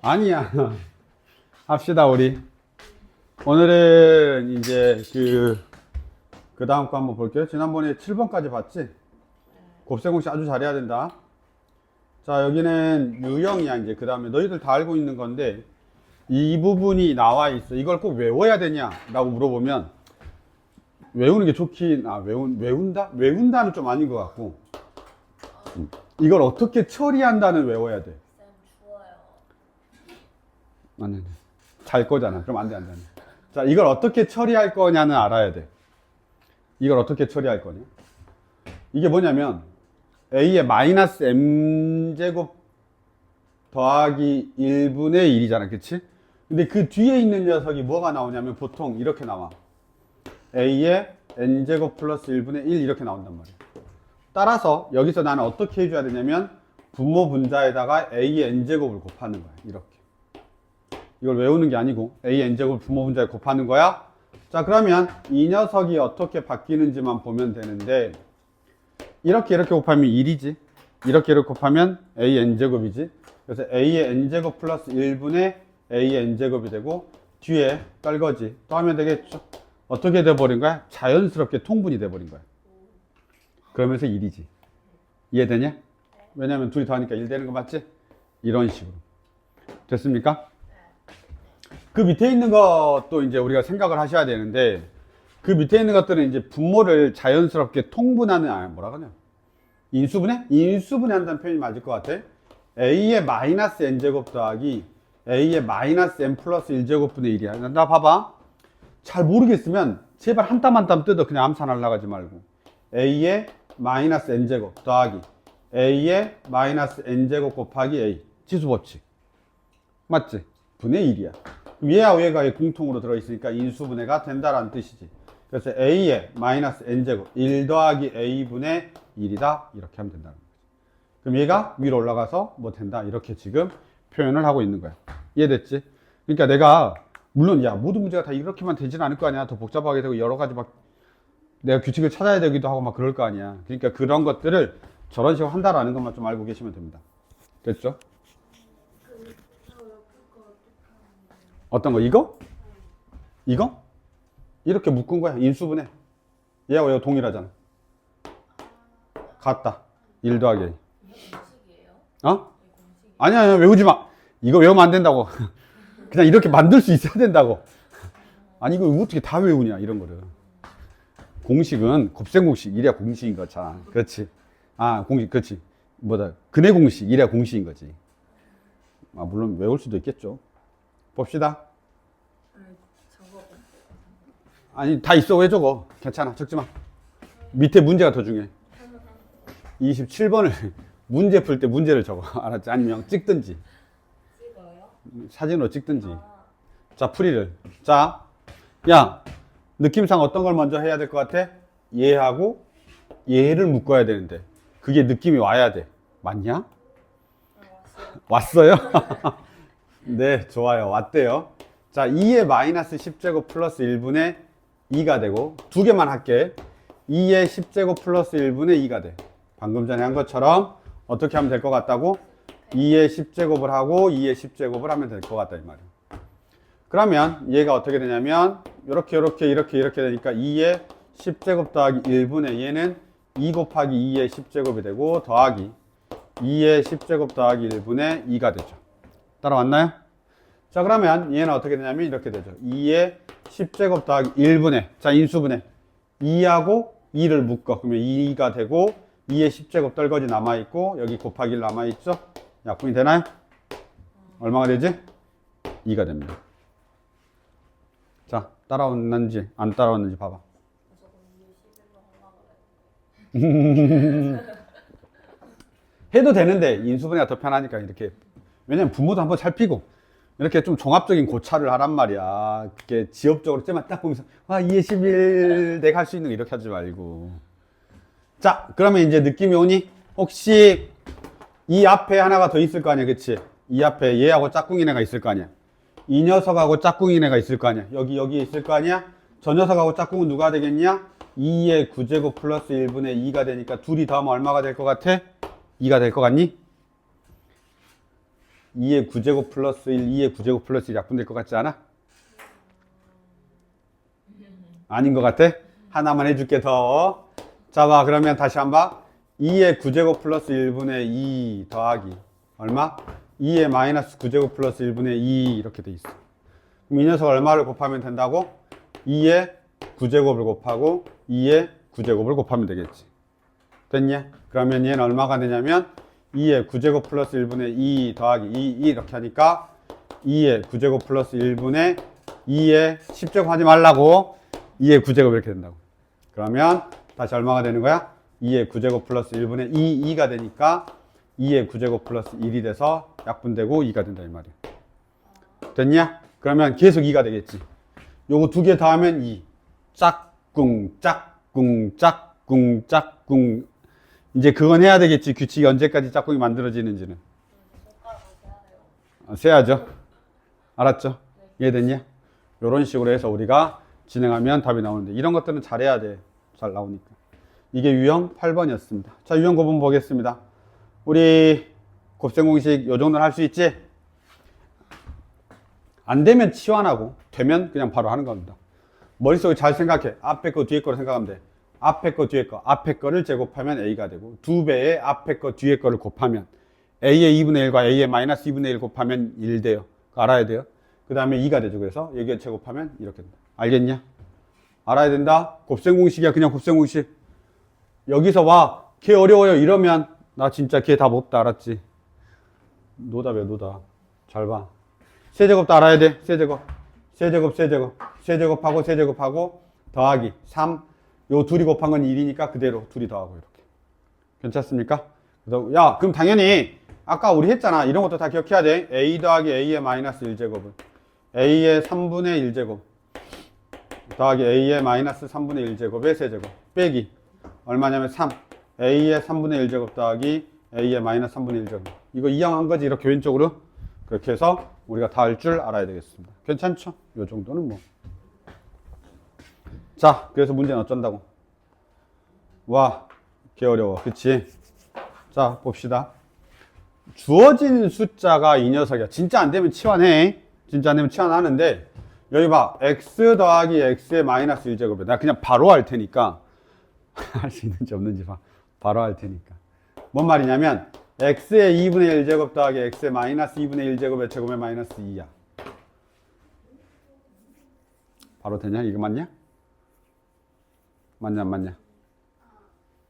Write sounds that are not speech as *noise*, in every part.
아니야. *laughs* 합시다, 우리. 오늘은 이제 그, 그 다음 거 한번 볼게요. 지난번에 7번까지 봤지? 곱셈공식 아주 잘해야 된다. 자, 여기는 유형이야, 이제. 그 다음에 너희들 다 알고 있는 건데, 이 부분이 나와 있어. 이걸 꼭 외워야 되냐? 라고 물어보면, 외우는 게 좋긴, 아, 외운, 외운다? 외운다는 좀 아닌 것 같고, 음. 이걸 어떻게 처리한다는 외워야 돼. 아니, 아니. 잘 거잖아. 그럼 안 돼, 안 돼, 안 돼. 자, 이걸 어떻게 처리할 거냐는 알아야 돼. 이걸 어떻게 처리할 거냐? 이게 뭐냐면, a의 마이너스 m제곱 더하기 1분의 1이잖아. 그치? 근데 그 뒤에 있는 녀석이 뭐가 나오냐면 보통 이렇게 나와. a의 n제곱 플러스 1분의 1 이렇게 나온단 말이야. 따라서 여기서 나는 어떻게 해줘야 되냐면 분모 분자에다가 a의 n제곱을 곱하는 거야. 이렇게. 이걸 외우는 게 아니고 a n제곱 분모 분자에 곱하는 거야. 자 그러면 이 녀석이 어떻게 바뀌는지만 보면 되는데 이렇게 이렇게 곱하면 1이지. 이렇게 이렇게 곱하면 a n제곱이지. 그래서 a의 n제곱 플러스 1분의 a의 n제곱이 되고 뒤에 떨거지 또 하면 되겠죠. 어떻게 돼버린 거야? 자연스럽게 통분이 돼버린 거야. 그러면서 1이지. 이해되냐? 왜냐면 둘이 더하니까 1 되는 거 맞지? 이런 식으로. 됐습니까? 그 밑에 있는 것도 이제 우리가 생각을 하셔야 되는데 그 밑에 있는 것들은 이제 분모를 자연스럽게 통분하는 아 뭐라 그러냐? 인수분해? 인수분해 한다는 표현이 맞을 것 같아. A의 마이너스 n제곱 더하기 a의 마이너스 n 플러스 1제곱분의 1이야. 나 봐봐. 잘 모르겠으면 제발 한 땀 한 땀 뜯어. 그냥 암산 날라가지 말고. A의 마이너스 n제곱 더하기 a의 마이너스 n제곱 곱하기 a. 지수 법칙 맞지? 분의 1이야. 얘가 얘 공통으로 들어있으니까 인수분해가 된다라는 뜻이지. 그래서 a의 마이너스 n제곱 1 더하기 a분의 1이다. 이렇게 하면 된다는 거지. 그럼 얘가 위로 올라가서 뭐 된다. 이렇게 지금 표현을 하고 있는 거야. 이해됐지? 그러니까 내가 물론 야 모든 문제가 다 이렇게만 되지는 않을 거 아니야. 더 복잡하게 되고 여러 가지 막 내가 규칙을 찾아야 되기도 하고 막 그럴 거 아니야. 그러니까 그런 것들을 저런 식으로 한다라는 것만 좀 알고 계시면 됩니다. 됐죠? 어떤 거? 이거? 이거? 이렇게 묶은 거야. 인수분해. 얘하고 얘가 동일하잖아. 같다. 1 더하기 1. 이게 공식이에요? 어? 아니야, 아니야. 외우지 마. 이거 외우면 안 된다고. *laughs* 그냥 이렇게 만들 수 있어야 된다고. 아니, 이거 어떻게 다 외우냐, 이런 거를. 공식은 곱셈 공식, 이래야 공식인 거잖아. 그렇지. 아, 공식, 그렇지. 뭐다. 근해 공식, 이래야 공식인 거지. 아, 물론 외울 수도 있겠죠. 봅시다. 아니 다 있어 왜 적어 괜찮아 적지 마. 밑에 문제가 더 중요해. 27번을 *laughs* 문제 풀 때 문제를 적어. *laughs* 알았지? 아니면 찍든지. 찍어요? 사진으로 찍든지. 아, 자 풀이를. 자 야 느낌상 어떤 걸 먼저 해야 될 것 같아? 얘하고 얘를 묶어야 되는데. 그게 느낌이 와야 돼. 맞냐? 아, 왔어요. *laughs* 네, 좋아요. 왔대요. 자, 2의 마이너스 10제곱 플러스 1분의 2가 되고, 두 개만 할게. 2의 10제곱 플러스 1분의 2가 돼. 방금 전에 한 것처럼 어떻게 하면 될 것 같다고? 2의 10제곱을 하고 2의 10제곱을 하면 될 것 같다, 이 말이야. 그러면 얘가 어떻게 되냐면, 이렇게, 이렇게, 이렇게, 이렇게 되니까 2의 10제곱 더하기 1분의 얘는 2 곱하기 2의 10제곱이 되고, 더하기 2의 10제곱 더하기 1분의 2가 되죠. 따라왔나요? 자 그러면 얘는 어떻게 되냐면 이렇게 되죠 2의 10제곱 더하기 1분의 자 인수분해 2하고 2를 묶어 그러면 2가 되고 2의 10제곱 떨거지 남아있고 여기 곱하기 1 남아있죠 약분이 되나요? 얼마가 되지? 2가 됩니다 자 따라왔는지 안 따라왔는지 봐봐 저거 이게 11로 하려고 그래. 해도 되는데 인수분해가 더 편하니까 이렇게 왜냐면 부모도 한번 살피고 이렇게 좀 종합적인 고찰을 하란 말이야. 그게 지엽적으로 쟤만 딱 보면서 와 2에 11 내가 할 수 있는 거 이렇게 하지 말고. 자 그러면 이제 느낌이 오니 혹시 이 앞에 하나가 더 있을 거 아니야 그치? 이 앞에 얘하고 짝꿍이네가 있을 거 아니야. 이 녀석하고 짝꿍이네가 있을 거 아니야. 여기 여기 있을 거 아니야? 저 녀석하고 짝꿍은 누가 되겠냐? 2의 9제곱 플러스 1분의 2가 되니까 둘이 더하면 얼마가 될 것 같아? 2가 될 것 같니? 2의 9제곱 플러스 1, 2의 9제곱 플러스 1 약분될 것 같지 않아? 아닌 것 같아? 하나만 해줄게 더. 자, 봐. 그러면 다시 한 번. 2의 9제곱 플러스 1분의 2 더하기. 얼마? 2의 마이너스 9제곱 플러스 1분의 2 이렇게 돼 있어. 그럼 이 녀석 얼마를 곱하면 된다고? 2의 9제곱을 곱하고 2의 9제곱을 곱하면 되겠지. 됐냐? 그러면 얘는 얼마가 되냐면 2의 9제곱 플러스 1분의 2 더하기 2, 2 이렇게 하니까 2의 9제곱 플러스 1분의 2의 10제곱 하지 말라고 2의 9제곱 이렇게 된다고. 그러면 다시 얼마가 되는 거야? 2의 9제곱 플러스 1분의 2, 2가 되니까 2의 9제곱 플러스 1이 돼서 약분되고 2가 된다 이 말이야. 됐냐? 그러면 계속 2가 되겠지. 요거 두개 더하면 2. 짝꿍, 짝꿍, 짝꿍, 짝꿍. 이제 그건 해야 되겠지. 규칙이 언제까지 짝꿍이 만들어지는지는. 세야죠. 알았죠? 이해됐냐? 이런 식으로 해서 우리가 진행하면 답이 나오는데 이런 것들은 잘해야 돼. 잘 나오니까. 이게 유형 8번이었습니다. 자, 유형 9번 보겠습니다. 우리 곱셈 공식 요 정도는 할 수 있지? 안 되면 치환하고 되면 그냥 바로 하는 겁니다. 머릿속에 잘 생각해. 앞에 거 뒤에 거를 생각하면 돼. 앞에 거 뒤에 거. 앞에 거를 제곱하면 A가 되고 두 배의 앞에 거 뒤에 거를 곱하면 A의 2분의 1과 A의 마이너스 2분의 1 곱하면 1 돼요. 알아야 돼요. 그 다음에 2가 되죠. 그래서 여기에 제곱하면 이렇게 된다. 알겠냐? 알아야 된다. 곱셈 공식이야. 그냥 곱셈 공식. 여기서 와. 걔 어려워요. 이러면 나 진짜 걔 답 없다. 알았지? 노답이야, 노답. 잘 봐. 세제곱도 알아야 돼. 세제곱. 세제곱, 세제곱. 세제곱하고 세제곱하고 더하기 3. 요 둘이 곱한 건 1이니까 그대로 둘이 더하고 이렇게. 괜찮습니까? 그래서 야, 그럼 당연히 아까 우리 했잖아. 이런 것도 다 기억해야 돼. a 더하기 a의 마이너스 1제곱은 a의 3분의 1제곱 더하기 a의 마이너스 3분의 1제곱의 세제곱 빼기 얼마냐면 3 a의 3분의 1제곱 더하기 a의 마이너스 3분의 1제곱 이거 이항한 거지 이렇게 왼쪽으로 그렇게 해서 우리가 다 할 줄 알아야 되겠습니다 괜찮죠? 요 정도는 뭐 자, 그래서 문제는 어쩐다고? 와, 개 어려워. 그치? 자, 봅시다. 주어진 숫자가 이 녀석이야. 진짜 안 되면 치환해. 진짜 안 되면 치환하는데, 여기 봐. x 더하기 x의 마이너스 1제곱이야. 내가 그냥 바로 할 테니까, *laughs* 할 수 있는지 없는지 봐. 바로 할 테니까. 뭔 말이냐면, x의 2분의 1제곱 더하기 x의 마이너스 2분의 1제곱의 제곱의 마이너스 2야. 바로 되냐? 이거 맞냐? 맞냐, 안 맞냐?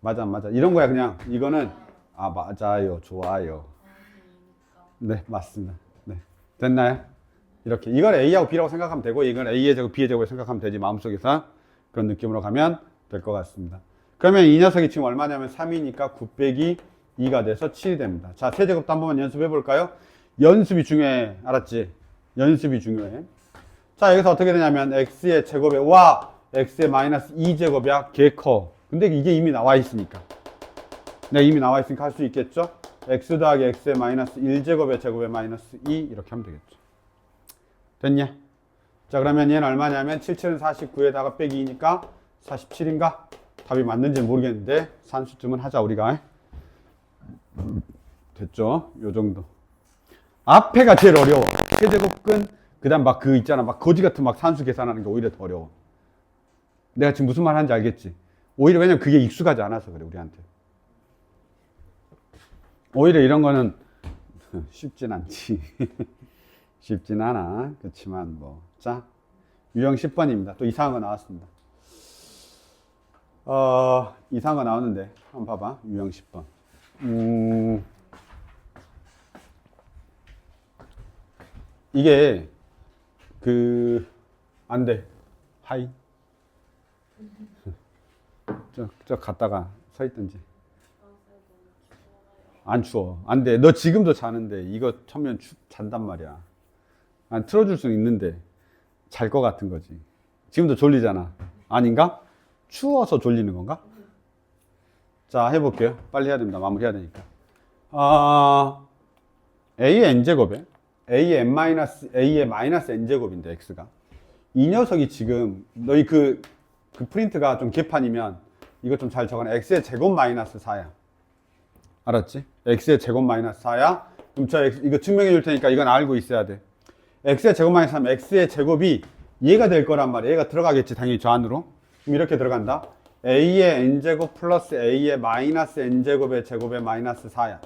맞아, 안 맞아. 이런 거야, 그냥. 이거는, 아, 맞아요. 좋아요. 네, 맞습니다. 네. 됐나요? 이렇게. 이걸 A하고 B라고 생각하면 되고, 이건 A의 제곱, B의 제곱을 생각하면 되지. 마음속에서. 그런 느낌으로 가면 될 것 같습니다. 그러면 이 녀석이 지금 얼마냐면 3이니까 9 빼기 2가 돼서 7이 됩니다. 자, 세제곱도 한 번만 연습해 볼까요? 연습이 중요해. 알았지? 연습이 중요해. 자, 여기서 어떻게 되냐면, x의 제곱에, 와! X의 마이너스 2제곱이야. 개 커. 근데 이게 이미 나와 있으니까. 네, 이미 나와 있으니까 할 수 있겠죠? x 더하기 x의 마이너스 1제곱의 제곱의 마이너스 2 이렇게 하면 되겠죠. 됐냐? 자, 그러면 얘는 얼마냐면 7, 7은 49에다가 빼기 2니까 47인가? 답이 맞는지 모르겠는데 산수쯤은 하자 우리가. 됐죠? 요 정도. 앞에가 제일 어려워. 세제곱근 그다음 막 그 있잖아. 막 거지 같은 막 산수 계산하는 게 오히려 더 어려워. 내가 지금 무슨 말 하는지 알겠지? 오히려 왜냐면 그게 익숙하지 않아서 그래 우리한테. 오히려 이런 거는 *laughs* 쉽진 않지. *laughs* 쉽진 않아. 그렇지만 뭐. 자, 유형 10번입니다. 또 이상한 거 나왔습니다. 어, 이상한 거 나오는데 한번 봐봐. 유형 10번. 음, 이게 그 안 돼. 하이. *laughs* 저, 저 갔다가 서 있든지. 안 추워. 안 돼. 너 지금도 자는데 이거 처면 추, 잔단 말이야. 안 틀어줄 수는 있는데 잘 것 같은 거지. 지금도 졸리잖아. 아닌가? 추워서 졸리는 건가? 자, 해볼게요. 빨리 해야 됩니다. 마무리 해야 되니까. 아, a의 n제곱에 a의 n 마이너스, a의 마이너스 n제곱인데, x가. 이 녀석이 지금, 너희 그, 그 프린트가 좀 개판이면 이거 좀잘 적어놔. x의 제곱 마이너스 4야. 알았지? x의 제곱 마이너스 4야. 그럼 저 X, 이거 증명해 줄 테니까 이건 알고 있어야 돼. x의 제곱 마이너스 3, x의 제곱이 얘가 될 거란 말이야. 얘가 들어가겠지, 당연히 저 안으로. 그럼 이렇게 들어간다. a의 n제곱 플러스 a의 마이너스 n제곱의 제곱의 마이너스 4야.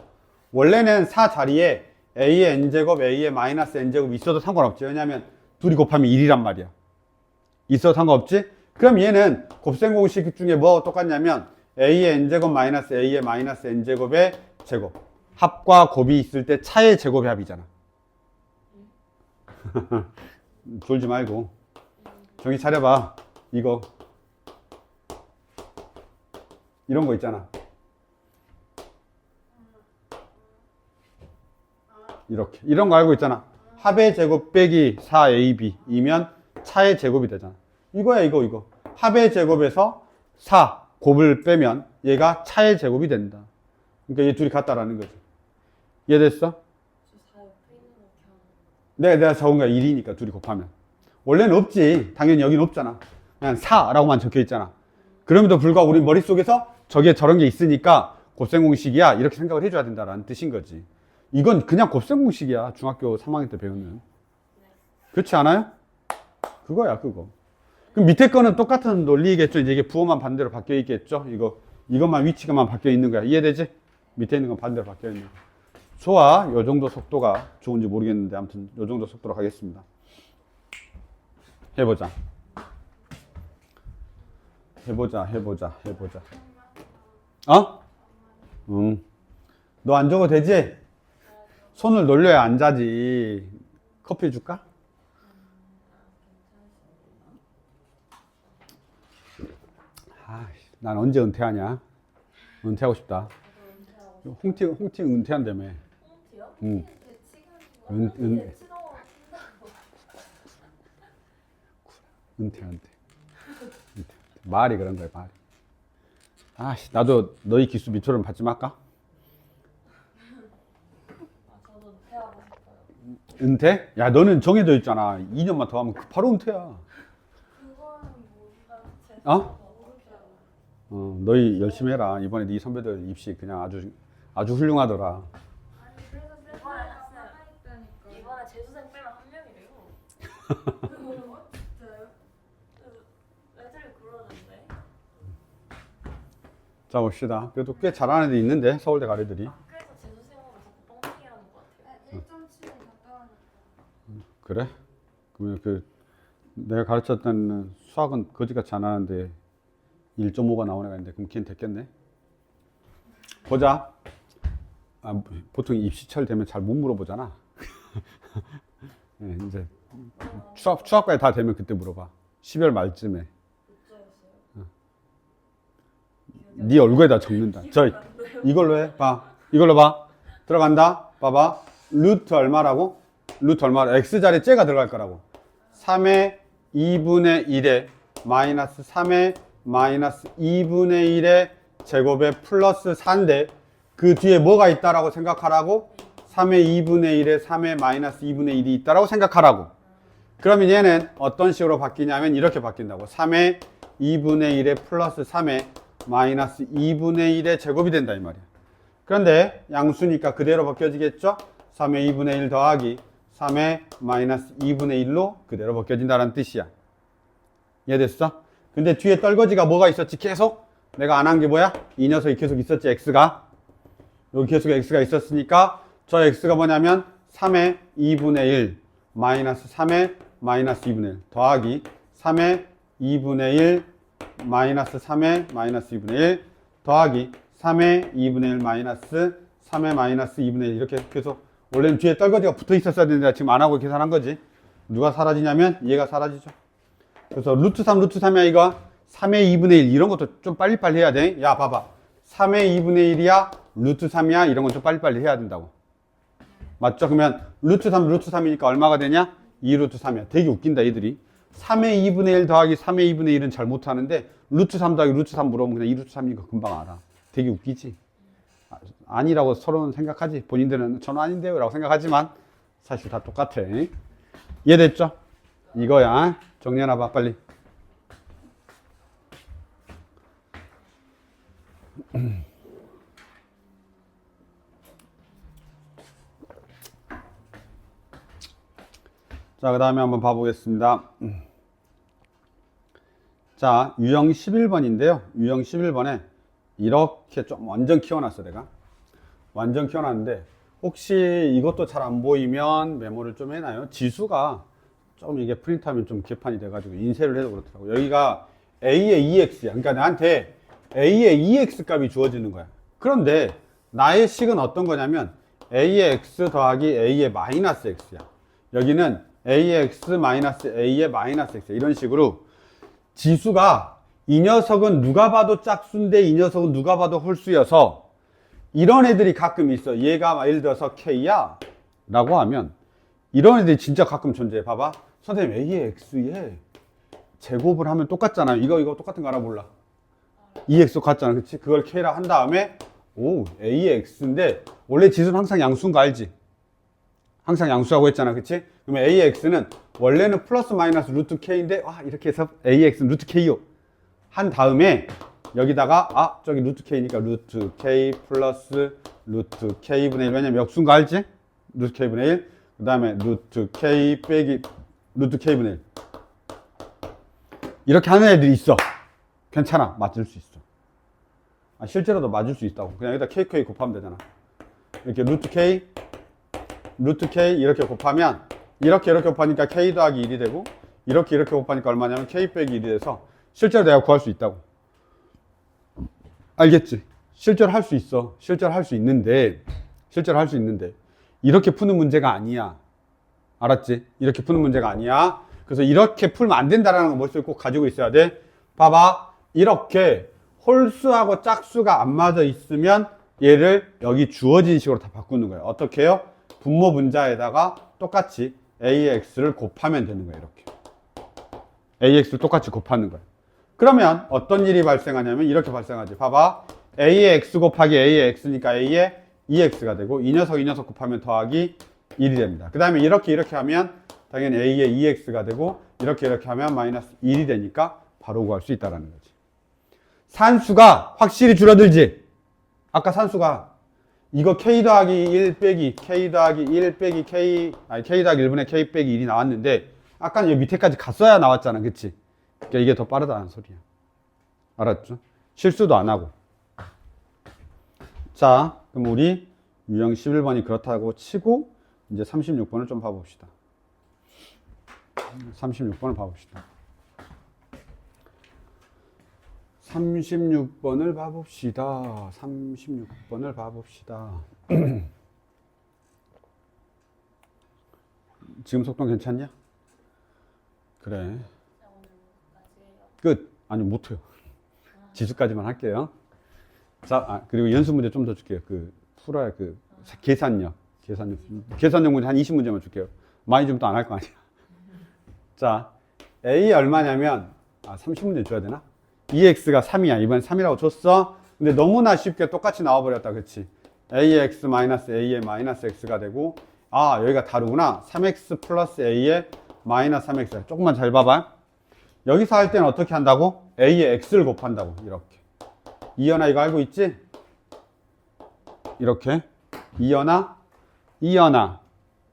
원래는 4 자리에 a의 n제곱, a의 마이너스 n제곱 있어도 상관없지. 왜냐면 둘이 곱하면 1이란 말이야. 있어도 상관없지? 그럼 얘는 곱셈 공식 중에 뭐 똑같냐면 a의 n제곱 마이너스 a의 마이너스 n제곱의 제곱. 합과 곱이 있을 때 차의 제곱의 합이잖아. *laughs* 졸지 말고 정신 차려봐. 이거 이런 거 있잖아. 이렇게 이런 거 알고 있잖아. 합의 제곱 빼기 4ab이면 차의 제곱이 되잖아. 이거야 이거 이거. 합의 제곱에서 4 곱을 빼면 얘가 차의 제곱이 된다. 그러니까 얘 둘이 같다라는 거지. 이해됐어? 저4 옆에 있는 거 그냥 내가, 내가 적은 거야. 1이니까 둘이 곱하면. 원래는 없지. 당연히 여기는 없잖아. 그냥 4라고만 적혀 있잖아. 그럼에도 불구하고 우리 머릿속에서 저게 저런 게 있으니까 곱셈 공식이야. 이렇게 생각을 해줘야 된다라는 뜻인 거지. 이건 그냥 곱셈 공식이야. 중학교 3학년 때 배우는. 그렇지 않아요? 그거야, 그거. 그럼 밑에 거는 똑같은 논리겠죠. 이제 이게 부호만 반대로 바뀌어 있겠죠. 이거, 이것만 위치가만 바뀌어 있는 거야. 이해되지? 밑에 있는 건 반대로 바뀌어 있는 거야. 좋아. 요 정도 속도가 좋은지 모르겠는데 아무튼 요 정도 속도로 가겠습니다. 해보자. 해보자, 해보자, 해보자. 어? 응. 너 안 적어도 되지? 손을 놀려야 안 자지. 커피 줄까? 아, 난 언제 은퇴하냐? 은퇴하고 싶다. 홍티, 홍티 은퇴한다며. 응. 은- 은- *laughs* 은퇴한대. 은퇴. 말이 그런 거야, 말이. 아씨, 나도 너희 기수 밑으로 받지 말까? 아 은퇴? 야, 너는 정해져 있잖아. 2년만 더 하면 그 바로 은퇴야. 어? 어, 너희 열심히 해라. 이번에 네 선배들 입시 그냥 아주 아주 훌륭하더라. 아니 그래서 이번에 이번에 재수생 빼면 한 명이래요 진짜요? 애들이 그러는데 자 봅시다. 그래도 꽤 잘하는 애들 있는데 서울대 가래들이. 그래서 재수생으로 자꾸 뻥튀기 하는 것 같아요 1.7은 가까우니까 그래? 그러면 그 내가 가르쳤던 수학은 거지같이 안 하는데 1.5가 나오는 애가 있는데 그럼 걔는 됐겠네. 보자. 아, 보통 입시철 되면 잘 못 물어보잖아. 네, *laughs* 이제 추석 추석까지 다 되면 그때 물어봐. 10월 말쯤에. 못자였어요 네 얼굴에다 적는다. 저 이걸로 해. 봐. 이걸로 봐. 들어간다. 봐봐. 루트 얼마라고? 루트 얼마? x 자리에 째가 들어갈 거라고. 3의 2분의 1에 마이너스 3의 마이너스 2분의 1의 제곱에 플러스 4인데 그 뒤에 뭐가 있다라고 생각하라고? 3의 2분의 1에 3의 마이너스 2분의 1이 있다라고 생각하라고. 그러면 얘는 어떤 식으로 바뀌냐면 이렇게 바뀐다고. 3의 2분의 1에 플러스 3의 마이너스 2분의 1의 제곱이 된다 이 말이야. 그런데 양수니까 그대로 바뀌어지겠죠? 3의 2분의 1 더하기 3의 마이너스 2분의 1로 그대로 바뀌어진다는 뜻이야. 이해됐어? 근데 뒤에 떨거지가 뭐가 있었지? 계속? 내가 안 한 게 뭐야? 이 녀석이 계속 있었지, x가. 여기 계속 x가 있었으니까 저 x가 뭐냐면 3의 2분의 1 마이너스 3의 마이너스 2분의 1 더하기 3의 2분의 1 마이너스 3의 마이너스 2분의 1 더하기 3의 2분의 1 마이너스 3의 마이너스 2분의 1 이렇게 계속 원래는 뒤에 떨거지가 붙어 있었어야 되는데 지금 안 하고 계산한 거지 누가 사라지냐면 얘가 사라지죠 그래서 루트 3 루트 3이야 이거 3의 2분의 1 이런 것도 좀 빨리빨리 해야 돼 야 봐봐. 3의 2분의 1이야 루트 3이야 이런 건 좀 빨리빨리 해야 된다고. 맞죠? 그러면 루트 3 루트 3이니까 얼마가 되냐? 2루트 3이야. 되게 웃긴다 얘들이. 3의 2분의 1 더하기 3의 2분의 1은 잘 못하는데 루트 3 더하기 루트 3 물어보면 그냥 2루트 3이니까 금방 알아. 되게 웃기지? 아, 아니라고 서로는 생각하지? 본인들은 저는 아닌데요? 라고 생각하지만 사실 다 똑같아. 이해됐죠? 이거야 정리하나 봐 빨리 *clears throat* 자, 그 다음에 한번 봐보겠습니다. 자, 유형 11번인데요. 유형 11번에 이렇게 좀 완전 키워놨어, 내가. 완전 키워놨는데, 혹시 이것도 잘 안 보이면 메모를 좀 해놔요. 지수가 좀 이게 프린트하면 좀 개판이 돼가지고 인쇄를 해도 그렇더라고. 여기가 A의 EX야. 그러니까 나한테 A의 EX 값이 주어지는 거야. 그런데 나의 식은 어떤 거냐면 A의 X 더하기 A의 마이너스 X야. 여기는 A의 X 마이너스 A의 마이너스 X 이런 식으로 지수가 이 녀석은 누가 봐도 짝수인데 이 녀석은 누가 봐도 홀수여서 이런 애들이 가끔 있어. 얘가 예를 들어서 K야 라고 하면 이런 애들이 진짜 가끔 존재해. 봐봐. 선생님 A의 X에 제곱을 하면 똑같잖아요. 이거 이거 똑같은 거 알아볼라. 2x 같잖아. 그치? 그걸 K라 한 다음에 오 A의 X인데 원래 지수는 항상 양수인 거 알지? 항상 양수라고 했잖아. 그치? 그러면 A의 X는 원래는 플러스 마이너스 루트 K인데 와 이렇게 해서 A의 X는 루트 K요. 한 다음에 여기다가 아 저기 루트 K니까 루트 K 플러스 루트 K분의 1 왜냐면 거 알지? 루트 K분의 1. 그 다음에 루트 K 빼기 루트 K분의 1. 이렇게 하는 애들이 있어. 괜찮아. 맞을 수 있어. 아, 실제로도 맞을 수 있다고. 그냥 여기다 KK 곱하면 되잖아. 이렇게 루트 K, 루트 K 이렇게 곱하면 이렇게 이렇게 곱하니까 K 더하기 1이 되고 이렇게 이렇게 곱하니까 얼마냐면 K 빼기 1이 돼서 실제로 내가 구할 수 있다고. 알겠지? 실제로 할 수 있어. 실제로 할 수 있는데 실제로 할 수 있는데 이렇게 푸는 문제가 아니야. 알았지? 이렇게 푸는 문제가 아니야. 그래서 이렇게 풀면 안 된다라는 거 머릿속에 꼭 가지고 있어야 돼. 봐봐. 이렇게 홀수하고 짝수가 안 맞아 있으면 얘를 여기 주어진 식으로 다 바꾸는 거예요. 어떻게 해요? 분모 분자에다가 똑같이 AX를 곱하면 되는 거예요. 이렇게. AX를 똑같이 곱하는 거예요. 그러면 어떤 일이 발생하냐면 이렇게 발생하지. 봐봐. A의 X 곱하기 A의 X니까 A의 EX가 되고 이 녀석 이 녀석 곱하면 더하기 1이 됩니다. 그 다음에 이렇게 이렇게 하면 당연히 A의 EX가 되고 이렇게 이렇게 하면 마이너스 1이 되니까 바로 구할 수 있다는 거지. 산수가 확실히 줄어들지. 아까 산수가 이거 K 더하기 1 빼기 K 더하기 1 빼기 K 아니 K 더하기 1분의 K 빼기 1이 나왔는데 아까는 여기 밑에까지 갔어야 나왔잖아. 그치? 그러니까 이게 더 빠르다는 소리야. 알았죠? 실수도 안 하고. 자, 그럼 우리 유형 11번이 그렇다고 치고 이제 36번을 좀 봐봅시다. 36번을 봐봅시다. 36번을 봐봅시다. 36번을 봐봅시다. *clears throat* 지금 속도 괜찮냐? 그래. 끝. 아니, 못해요. 지수까지만 할게요. 자, 아, 그리고 연습 문제 좀 더 줄게요. 그, 풀어야 그, 계산력. 계산력. 계산력 문제 한 20문제만 줄게요. 많이 좀또안 할 거 아니야. *laughs* 자, A 얼마냐면, 아, 30문제 줘야 되나? EX가 3이야. 이번엔 3이라고 줬어. 근데 너무나 쉽게 똑같이 나와버렸다. 그치? AX 마이너스 A의 마이너스 X가 되고, 아, 여기가 다르구나. 3X 플러스 A의 마이너스 3X. 조금만 잘 봐봐. 여기서 할 때는 어떻게 한다고? A의 X를 곱한다고. 이렇게. 이연아 이거 알고 있지? 이렇게. 이연아, 이연아.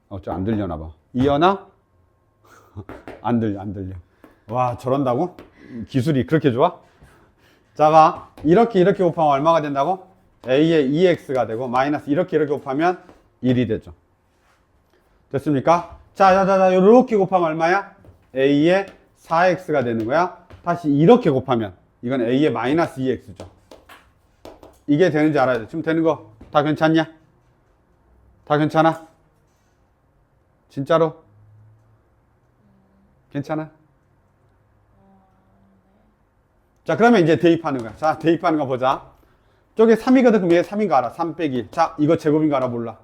어쩌 안 들려나 봐. 이연아? *laughs* 안 들려, 안 들려. 와, 저런다고? 기술이 그렇게 좋아? 자, 봐. 이렇게 이렇게 곱하면 얼마가 된다고? A의 2X가 되고, 마이너스 이렇게 이렇게 곱하면 1이 되죠. 됐습니까? 자, 자, 자, 자, 이렇게 곱하면 얼마야? A의 4X가 되는 거야. 다시 이렇게 곱하면, 이건 A의 마이너스 2X죠. 이게 되는지 알아야 돼. 지금 되는 거 다 괜찮냐? 다 괜찮아? 진짜로? 괜찮아? 자, 그러면 이제 대입하는 거야. 자, 대입하는 거 보자. 저게 3이거든. 그럼 얘 3인 거 알아. 3 빼기 1. 자, 이거 제곱인 거 알아 몰라.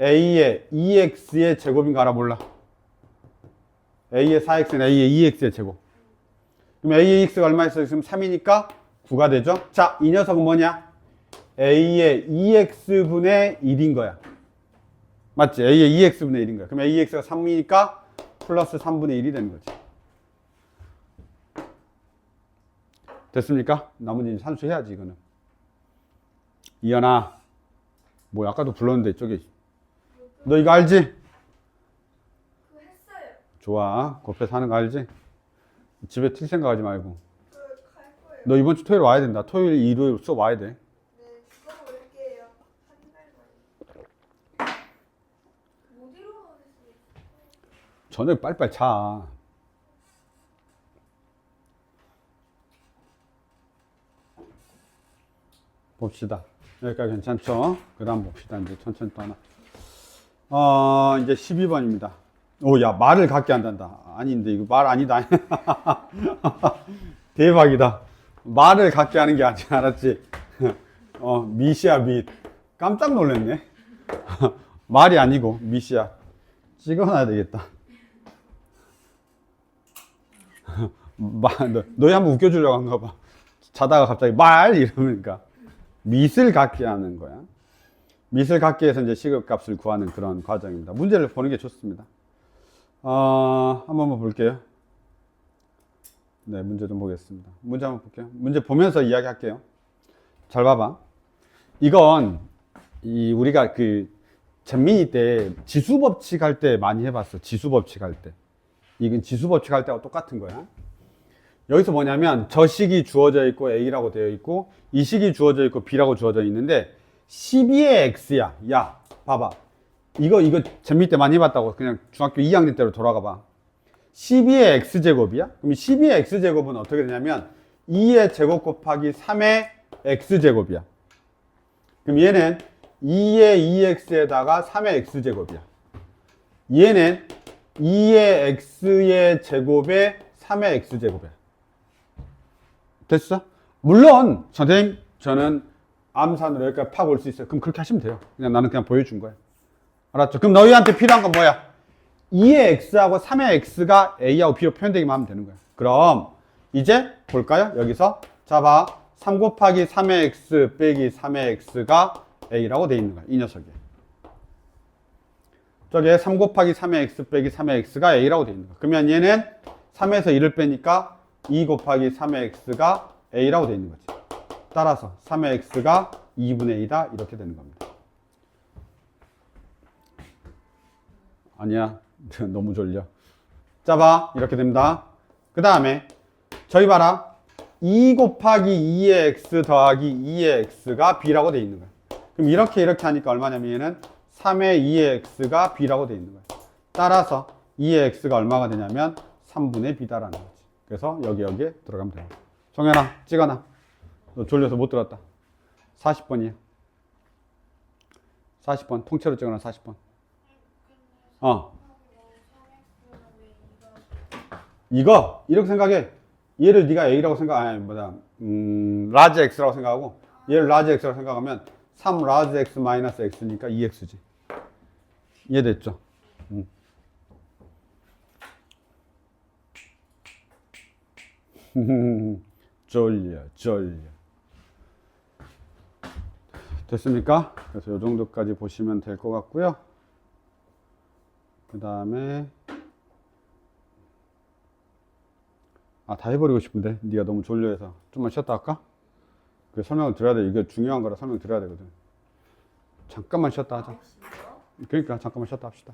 A의 2X의 제곱인 거 알아 몰라. A의 4X는 A의 2X의 제곱. 그럼 A의 X가 얼마 있어? 지금 3이니까 9가 되죠? 자, 이 녀석은 뭐냐? A의 2X분의 1인 거야. 맞지? A의 2X분의 1인 거야. 그럼 AX가 3이니까 플러스 3분의 1이 되는 거지. 됐습니까? 나머지는 산수해야지, 이거는. 이현아. 뭐, 아까도 불렀는데, 저기. 너 이거 알지? 그거 했어요. 좋아. 곱해서 하는 거 알지? 집에 튈 생각하지 말고. 거예요. 너 이번 주 토요일 와야 된다. 토요일, 일요일 수업 와야 돼. 네, 그거 올게요. 한 달만. 못 일어나겠어요. 저녁 빨리빨리 자. 봅시다. 여기까지 괜찮죠? 그 다음 봅시다. 이제 천천히 또 하나. 어, 이제 12번입니다. 오, 야, 말을 갖게 한단다. 아닌데, 이거 말 아니다. *laughs* 대박이다. 말을 갖게 하는 게 아니지, 알았지? 어, 미시야, 미. 깜짝 놀랐네. *laughs* 말이 아니고, 미시야. 찍어놔야 되겠다. 마, 너, 너희 한번 웃겨주려고 한가 봐. 자다가 갑자기 말! 이러니까. 밑을 갖게 하는 거야. 밑을 갖게 해서 이제 시급값을 구하는 그런 과정입니다. 문제를 보는 게 좋습니다. 어, 한번 번 볼게요. 네, 문제 좀 보겠습니다. 문제 한번 볼게요. 문제 보면서 이야기 할게요. 잘 봐봐. 이건, 이, 우리가 그, 전민이 때 지수법칙 할 때 많이 해봤어. 지수법칙 할 때. 이건 지수법칙 할 때하고 똑같은 거야. 여기서 뭐냐면 저 식이 주어져 있고 A라고 되어 있고 이 식이 주어져 있고 B라고 주어져 있는데 12의 X야. 야, 봐봐. 이거 이거 재미 때 많이 해봤다고 그냥 중학교 2학년 때로 돌아가 봐. 12의 X제곱이야? 그럼 12의 X제곱은 어떻게 되냐면 2의 제곱 곱하기 3의 X제곱이야. 그럼 얘는 2의 2X에다가 3의 X제곱이야. 얘는 2의 X의 제곱에 3의 X제곱이야. 됐어? 물론, 선생님, 저는 암산으로 여기까지 파고 올 수 있어요. 그럼 그렇게 하시면 돼요. 그냥 나는 그냥 보여준 거야. 알았죠? 그럼 너희한테 필요한 건 뭐야? 2의 X하고 3의 X가 A하고 B로 표현되기만 하면 되는 거야. 그럼, 이제 볼까요? 여기서. 자, 봐. 3 곱하기 3의 X 빼기 3의 X가 A라고 돼 있는 거야. 이 녀석이. 저게 3 곱하기 3의 X 빼기 3의 X가 A라고 돼 있는 거야. 그러면 얘는 3에서 1을 빼니까 2 곱하기 3의 x가 a라고 되어 있는 거지. 따라서 3의 x가 2분의 2다 이렇게 되는 겁니다. 아니야 *laughs* 너무 졸려. 자봐 이렇게 됩니다. 그 다음에 저희 봐라 2 곱하기 2의 x 더하기 2의 x가 b라고 되어 있는 거야. 그럼 이렇게 이렇게 하니까 얼마냐면 얘는 3의 2의 x가 b라고 되어 있는 거야. 따라서 2의 x가 얼마가 되냐면 3분의 b다라는 거지. 그래서 여기 여기에 들어가면 돼요. 정현아, 찍어놔. 너 졸려서 못 들었다. 40번이야. 40번. 통째로 찍어놔, 40번. 어. 이거, 이렇게 생각해. 얘를 네가 A라고 생각, 아니, 뭐다, 음, 라지 X라고 생각하고, 얘를 라지 X라고 생각하면, 3 라지 X 마이너스 X니까 2X지. 이해됐죠? *laughs* 졸려, 졸려. 됐습니까? 그래서 이 정도까지 보시면 될 것 같고요. 그 다음에 아, 다 해버리고 싶은데 네가 너무 졸려해서 좀만 쉬었다 할까? 그 설명을 드려야 돼. 이게 중요한 거라 설명 드려야 되거든. 잠깐만 쉬었다 하자. 그러니까 잠깐만 쉬었다 합시다.